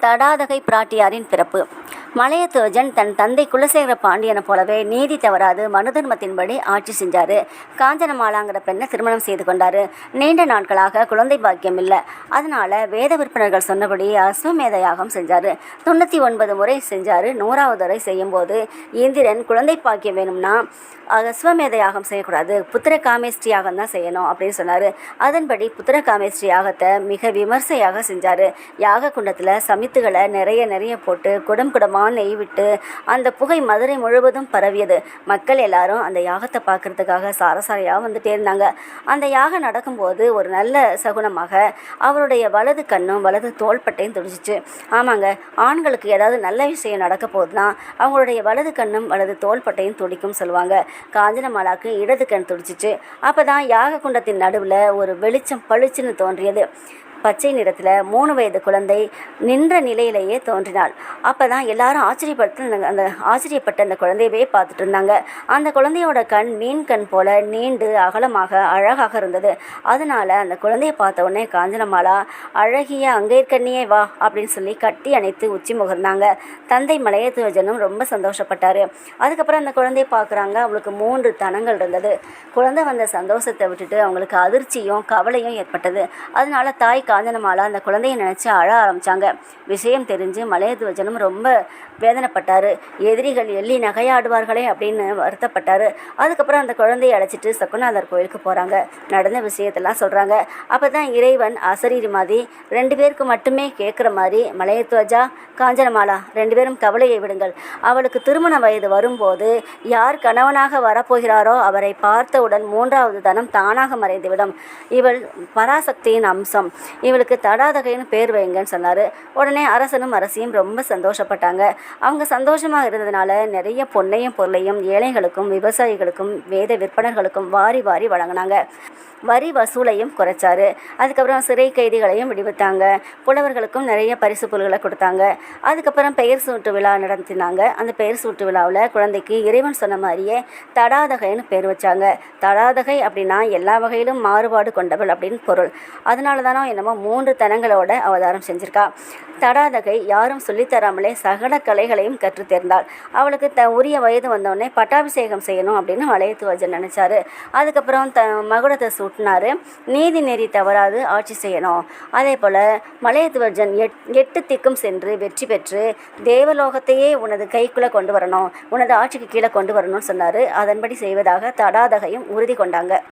தடாதகை பிராட்டியாரின் பிறப்பு. மலையத்துவஜன் தன் தந்தை குலசேகர பாண்டியனை போலவே நீதி தவறாது மனு தர்மத்தின்படி ஆட்சி செஞ்சாரு. காஞ்சனமாலாங்கிற பெண்ணை திருமணம் செய்து கொண்டாரு. நீண்ட நாட்களாக குழந்தை பாக்கியம் இல்லை. அதனால வேத விற்பனர்கள் சொன்னபடி அஸ்வமேத யாகம் செஞ்சாரு. தொண்ணூற்றி ஒன்பது முறை செஞ்சாரு. நூறாவது வரை செய்யும்போது இந்திரன் குழந்தை பாக்கியம் வேணும்னா அஸ்வமேத யாகம் செய்யக்கூடாது. புத்திர காமேஷ்டி யாகம் தான் செய்யணும் அப்படின்னு சொன்னார். அதன்படி புத்திர காமேஷ்டி யாகத்தை மிக விமர்சையாக செஞ்சார். யாக குண்டத்தில் சமித்துகளை நிறைய நிறைய போட்டு குடம் குடமாக நெய் விட்டு அந்த புகை மதுரை முழுவதும் பரவியது. மக்கள் எல்லாரும் அந்த யாகத்தை பார்க்கறதுக்காக சாரசாரியாக வந்துட்டே இருந்தாங்க. அந்த யாகம் நடக்கும்போது ஒரு நல்ல சகுனமாக அவருடைய வலது கண்ணும் வலது தோள்பட்டையும் துடிச்சிச்சு. ஆமாங்க ஆண்களுக்கு ஏதாவது நல்ல விஷயம் நடக்க போகுதுன்னா அவங்களுடைய வலது கண்ணும் வலது தோள்பட்டையும் துடிக்கும் சொல்லுவாங்க. காஞ்சனமாலாக்கு இடது கண் துடிச்சிச்சு. அப்போ தான் யாக குண்டத்தின் நடுவில் ஒரு வெளிச்சம் பளிச்சுன்னு தோன்றியது. பச்சை நிறத்தில் மூணு வயது குழந்தை நின்ற நிலையிலேயே தோன்றினாள். அப்போ தான் எல்லாரும் ஆச்சரியப்பட்டு அந்த- அந்த ஆச்சரியப்பட்ட அந்த குழந்தையவே பார்த்துட்டு இருந்தாங்க. அந்த குழந்தையோட கண் மீன் கண் போல நீண்டு அகலமாக அழகாக இருந்தது. அதனால அந்த குழந்தையை பார்த்த உடனே காஞ்சனமாலா அழகிய அங்கேற்கண்ணியே வா அப்படின்னு சொல்லி கட்டி அணைத்து உச்சி முகர்ந்தாங்க. தந்தை மலையத்துவஜனும் ரொம்ப சந்தோஷப்பட்டார். அதுக்கப்புறம் அந்த குழந்தையை பார்க்குறாங்க. அவளுக்கு மூன்று தனங்கள் இருந்தது. குழந்தை வந்த சந்தோஷத்தை விட்டுட்டு அவங்களுக்கு அதிர்ச்சியும் கவலையும் ஏற்பட்டது. அதனால தாய் காஞ்சனமாலா அந்த குழந்தையை நினச்சி அழ ஆரம்பித்தாங்க விஷயம் தெரிஞ்சு மலையத்வஜனும் ரொம்ப வேதனைப்பட்டார். எதிரிகள் எள்ளி நகையாடுவார்களே அப்படின்னு வருத்தப்பட்டார். அதுக்கப்புறம் அந்த குழந்தையை அழைச்சிட்டு சக்குநாதர் கோயிலுக்கு போகிறாங்க நடந்த விஷயத்தெல்லாம் சொல்கிறாங்க அப்போ தான் இறைவன் அசரீர் மாதிரி ரெண்டு பேருக்கு மட்டுமே கேட்குற மாதிரி மலையத்வஜா காஞ்சனமாலா ரெண்டு பேரும் கவலையை விடுங்கள். அவளுக்கு திருமண வயது வரும்போது யார் கணவனாக வரப்போகிறாரோ அவரை பார்த்தவுடன் மூன்றாவது தனம் தானாக மறைந்துவிடும். இவள் பராசக்தியின் அம்சம். இவளுக்கு தடாதகைன்னு பேர் வைங்கன்னு சொன்னார். உடனே அரசனும் அரசியும் ரொம்ப சந்தோஷப்பட்டாங்க. அவங்க சந்தோஷமாக இருந்ததுனால நிறைய பொன்னையும் பொருளையும் ஏழைகளுக்கும் விவசாயிகளுக்கும் வேத விற்பனர்களுக்கும் வாரி வாரி வழங்கினாங்க. வரி வசூலையும் குறைச்சாரு. அதுக்கப்புறம் சிறை கைதிகளையும் விடுவித்தாங்க. புலவர்களுக்கும் நிறைய பரிசு பொருள்களை கொடுத்தாங்க. அதுக்கப்புறம் பெயர் சூட்டு விழா நடத்தினாங்க. அந்த பெயர் சூட்டு விழாவில் குழந்தைக்கு இறைவன் சொன்ன மாதிரியே தடாதகைன்னு பேர் வச்சாங்க. தடாதகை அப்படின்னா எல்லா வகையிலும் மாறுபாடு கொண்டவள் அப்படின்னு பொருள். அதனால தானோ என்னமோ மூன்று தனங்களோட அவதாரம் செஞ்சிருக்கா. தடாதகை யாரும் சொல்லித்தராமலே சகல கலைகளையும் கற்றுத் தேர்ந்தாள் அவளுக்கு த உரிய வயது வந்தோடனே பட்டாபிஷேகம் செய்யணும் அப்படின்னு வளையத்துவஜன் நினச்சாரு. அதுக்கப்புறம் த மகுடத்தை சுட்டினார். நீதி நெறி தவறாது ஆட்சி செய்யணும். அதே போல் மலையத்துவஜன் எட் எட்டு திக்கும் சென்று வெற்றி பெற்று தேவலோகத்தையே உனது கைக்குள்ளே கொண்டு வரணும். உனது ஆட்சிக்கு கீழே கொண்டு வரணும்னு சொன்னார். அதன்படி செய்வதாக தடாதகையும் உறுதி கொண்டாங்க.